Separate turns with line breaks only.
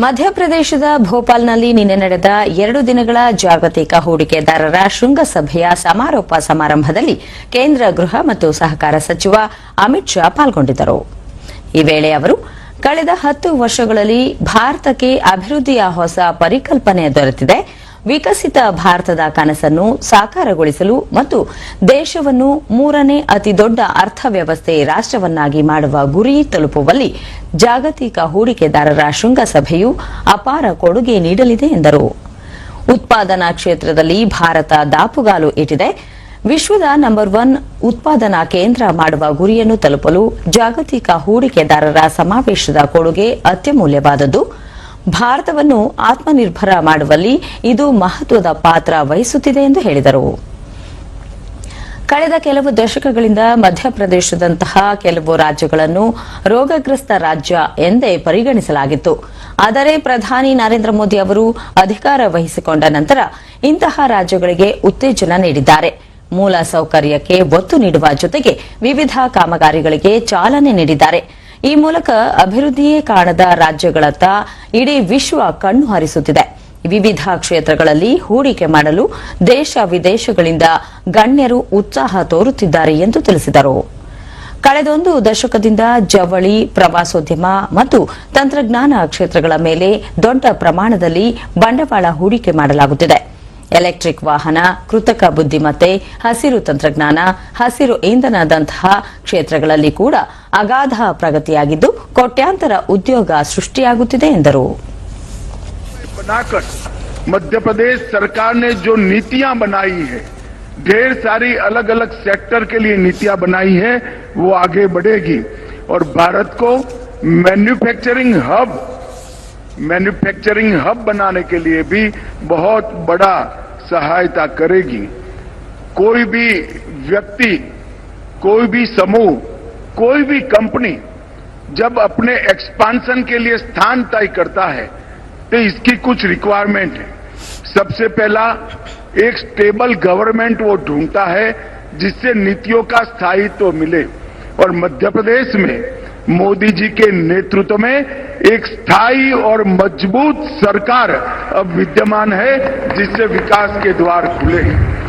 ಮಧ್ಯಪ್ರದೇಶದ ಭೋಪಾಲ್ನಲ್ಲಿ ನಿನ್ನೆ ನಡೆದ ಎರಡು ದಿನಗಳ ಜಾಗತಿಕ ಹೂಡಿಕೆದಾರರ ಶೃಂಗಸಭೆಯ ಸಮಾರೋಪ ಸಮಾರಂಭದಲ್ಲಿ ಕೇಂದ್ರ ಗೃಹ ಮತ್ತು ಸಹಕಾರ ಸಚಿವ ಅಮಿತ್ ಶಾ ಪಾಲ್ಗೊಂಡಿದ್ದರು. ಈ ವೇಳೆ ಅವರು, ಕಳೆದ ಹತ್ತು ವರ್ಷಗಳಲ್ಲಿ ಭಾರತಕ್ಕೆ ಅಭಿವೃದ್ಧಿಯ ಹೊಸ ಪರಿಕಲ್ಪನೆ ದೊರೆತಿದೆ. ವಿಕಸಿತ ಭಾರತದ ಕನಸನ್ನು ಸಾಕಾರಗೊಳಿಸಲು ಮತ್ತು ದೇಶವನ್ನು ಮೂರನೇ ಅತಿದೊಡ್ಡ ಅರ್ಥವ್ಯವಸ್ಥೆ ರಾಷ್ಟವನ್ನಾಗಿ ಮಾಡುವ ಗುರಿ ತಲುಪುವಲ್ಲಿ ಜಾಗತಿಕ ಹೂಡಿಕೆದಾರರ ಶೃಂಗಸಭೆಯು ಅಪಾರ ಕೊಡುಗೆ ನೀಡಲಿದೆ ಎಂದರು. ಉತ್ಪಾದನಾ ಕ್ಷೇತ್ರದಲ್ಲಿ ಭಾರತ ದಾಪುಗಾಲು ಇಟ್ಟಿದೆ. ವಿಶ್ವದ ನಂಬರ್ ಒನ್ ಉತ್ಪಾದನಾ ಕೇಂದ್ರ ಮಾಡುವ ಗುರಿಯನ್ನು ತಲುಪಲು ಜಾಗತಿಕ ಹೂಡಿಕೆದಾರರ ಸಮಾವೇಶದ ಕೊಡುಗೆ ಅತ್ಯಮೂಲ್ಯವಾದದ್ದು. ಭಾರತವನ್ನು ಆತ್ಮನಿರ್ಭರ ಮಾಡುವಲ್ಲಿ ಇದು ಮಹತ್ವದ ಪಾತ್ರ ವಹಿಸುತ್ತಿದೆ ಎಂದು ಹೇಳಿದರು. ಕಳೆದ ಕೆಲವು ದಶಕಗಳಿಂದ ಮಧ್ಯಪ್ರದೇಶದಂತಹ ಕೆಲವು ರಾಜ್ಯಗಳನ್ನು ರೋಗಗ್ರಸ್ತ ರಾಜ್ಯ ಎಂದೇ ಪರಿಗಣಿಸಲಾಗಿತ್ತು. ಆದರೆ ಪ್ರಧಾನಿ ನರೇಂದ್ರ ಮೋದಿ ಅವರು ಅಧಿಕಾರ ವಹಿಸಿಕೊಂಡ ನಂತರ ಇಂತಹ ರಾಜ್ಯಗಳಿಗೆ ಉತ್ತೇಜನ ನೀಡಿದ್ದಾರೆ. ಮೂಲ ಸೌಕರ್ಯಕ್ಕೆ ಒತ್ತು ನೀಡುವ ಜೊತೆಗೆ ವಿವಿಧ ಕಾಮಗಾರಿಗಳಿಗೆ ಚಾಲನೆ ನೀಡಿದ್ದಾರೆ. ಈ ಮೂಲಕ ಅಭಿವೃದ್ಧಿಯೇ ಕಾಣದ ರಾಜ್ಯಗಳತ್ತ ಇಡೀ ವಿಶ್ವ ಕಣ್ಣು ಹರಿಸುತ್ತಿದೆ. ವಿವಿಧ ಕ್ಷೇತ್ರಗಳಲ್ಲಿ ಹೂಡಿಕೆ ಮಾಡಲು ದೇಶ ವಿದೇಶಗಳಿಂದ ಗಣ್ಯರು ಉತ್ಸಾಹ ತೋರುತ್ತಿದ್ದಾರೆ ಎಂದು ತಿಳಿಸಿದರು. ಕಳೆದೊಂದು ದಶಕದಿಂದ ಜವಳಿ, ಪ್ರವಾಸೋದ್ಯಮ ಮತ್ತು ತಂತ್ರಜ್ಞಾನ ಕ್ಷೇತ್ರಗಳ ಮೇಲೆ ದೊಡ್ಡ ಪ್ರಮಾಣದಲ್ಲಿ ಬಂಡವಾಳ ಹೂಡಿಕೆ ಮಾಡಲಾಗುತ್ತಿದೆ. ಎಲೆಕ್ಟ್ರಿಕ್ ವಾಹನ ಕೃತಕ ಬುದ್ದಿಮತ್ತೆ ಹಸಿರು ತಂತ್ರಜ್ಞಾನ ಹಸಿರು ಇಂಧನದಂತಹ ಕ್ಷೇತ್ರಗಳಲ್ಲಿ ಕೂಡ ಅಗಾಧ ಪ್ರಗತಿಯಾಗಿದ್ದು ಕೋಟ್ಯಾಂತರ ಉದ್ಯೋಗ ಸೃಷ್ಟಿಯಾಗುತ್ತಿದೆ ಎಂದರು
बनाकर मध्य प्रदेश सरकार ने जो नीतियां बनाई है ढेर सारी अलग अलग सेक्टर के लिए नीतियां बनाई है वो आगे बढ़ेगी और भारत को मैन्युफैक्चरिंग हब मैन्युफैक्चरिंग हब बनाने के लिए भी बहुत बड़ा सहायता करेगी। कोई भी व्यक्ति, कोई भी समूह, कोई भी कंपनी जब अपने एक्सपांशन के लिए स्थान तय करता है तो इसकी कुछ रिक्वायरमेंट है। सबसे पहला, एक स्टेबल गवर्नमेंट वो ढूंढता है जिससे नीतियों का स्थायित्व तो मिले। और मध्य प्रदेश में मोदी जी के नेतृत्व में एक स्थायी और मज़बूत सरकार अब विद्यमान है, जिससे विकास के द्वार खुले हैं।